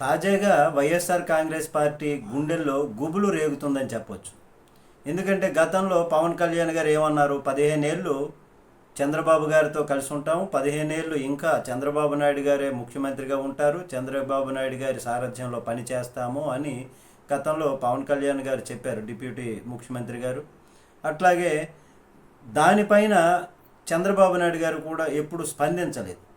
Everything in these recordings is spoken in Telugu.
తాజాగా వైఎస్ఆర్ కాంగ్రెస్ పార్టీ గుండెల్లో గుబులు రేగుతుందని చెప్పొచ్చు. ఎందుకంటే గతంలో పవన్ కళ్యాణ్ గారు ఏమన్నారు? పదిహేనేళ్ళు చంద్రబాబు గారితో కలిసి ఉంటాము పదిహేనేళ్ళు ఇంకా చంద్రబాబు నాయుడు గారే ముఖ్యమంత్రిగా ఉంటారు. చంద్రబాబు నాయుడు గారి సారథ్యంలో పనిచేస్తాము అని గతంలో పవన్ కళ్యాణ్ గారు చెప్పారు డిప్యూటీ ముఖ్యమంత్రి గారు. అట్లాగే దానిపైన చంద్రబాబు నాయుడు గారు కూడా ఎప్పుడు స్పందించలేదు.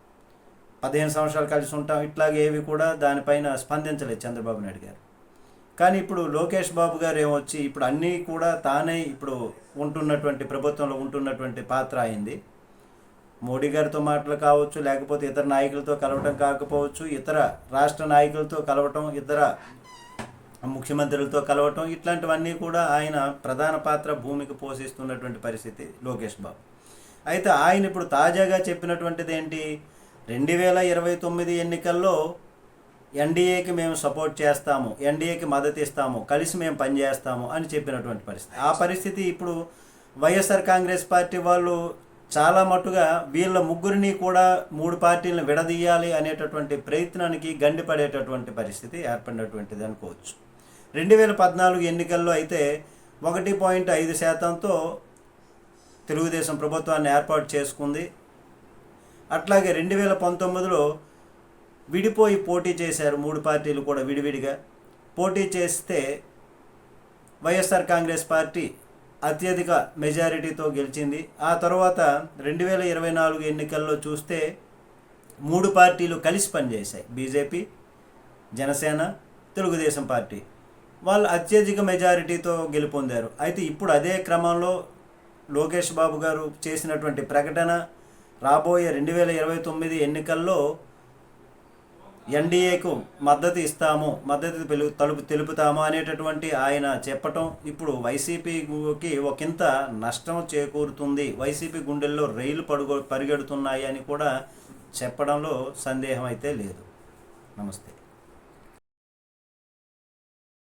పదిహేను సంవత్సరాలు కలిసి ఉంటాం. ఇట్లాగే ఏవి కూడా దానిపైన స్పందించలేదు చంద్రబాబు నాయుడు గారు. కానీ ఇప్పుడు లోకేష్ బాబు గారు ఏమొచ్చి ఇప్పుడు అన్నీ కూడా తానే ఇప్పుడు ఉంటున్నటువంటి ప్రభుత్వంలో ఉంటున్నటువంటి పాత్ర అయింది. మోడీ గారితో మాటలు కావచ్చు లేకపోతే ఇతర నాయకులతో కలవటం కాకపోవచ్చు ఇతర రాష్ట్ర నాయకులతో కలవటం ఇతర ముఖ్యమంత్రులతో కలవటం ఇట్లాంటివన్నీ కూడా ఆయన ప్రధాన పాత్ర భూమికి పోషిస్తున్నటువంటి పరిస్థితి లోకేష్ బాబు. అయితే ఆయన ఇప్పుడు తాజాగా చెప్పినటువంటిది ఏంటి? రెండు వేల ఇరవై తొమ్మిది ఎన్నికల్లో ఎన్డీఏకి మేము సపోర్ట్ చేస్తాము ఎన్డీఏకి మద్దతు ఇస్తాము కలిసి మేము పనిచేస్తాము అని చెప్పినటువంటి పరిస్థితి. ఆ పరిస్థితి ఇప్పుడు వైఎస్ఆర్ కాంగ్రెస్ పార్టీ వాళ్ళు చాలా మట్టుగా వీళ్ళ ముగ్గురిని కూడా మూడు పార్టీలను విడదీయాలి అనేటటువంటి ప్రయత్నానికి గండిపడేటటువంటి పరిస్థితి ఏర్పడినటువంటిది అనుకోవచ్చు. రెండు వేల పద్నాలుగు ఎన్నికల్లో అయితే ఒకటి పాయింట్ ఐదు శాతంతో తెలుగుదేశం ప్రభుత్వాన్ని ఏర్పాటు చేసుకుంది. అట్లాగే రెండు వేల పంతొమ్మిదిలో విడిపోయి పోటీ చేశారు మూడు పార్టీలు కూడా విడివిడిగా. పోటీ చేస్తే వైఎస్ఆర్ కాంగ్రెస్ పార్టీ అత్యధిక మెజారిటీతో గెలిచింది. ఆ తర్వాత రెండు వేల ఇరవై నాలుగు ఎన్నికల్లో చూస్తే మూడు పార్టీలు కలిసి పనిచేశాయి. BJP Janasena Telugu Desam party. వాళ్ళు అత్యధిక మెజారిటీతో గెలుపొందారు. అయితే ఇప్పుడు అదే క్రమంలో లోకేష్ బాబు గారు చేసినటువంటి ప్రకటన రాబోయే రెండు వేల ఇరవై తొమ్మిది ఎన్నికల్లో ఎన్డీఏకు మద్దతు ఇస్తాము మద్దతు పెలు తలుపు తెలుపుతాము అనేటటువంటి ఆయన చెప్పటం ఇప్పుడు వైసీపీకి ఒకంత నష్టం చేకూరుతుంది. వైసీపీ గుండెల్లో రైలు పడుగో పరిగెడుతున్నాయి అని కూడా చెప్పడంలో సందేహం అయితే లేదు. నమస్తే.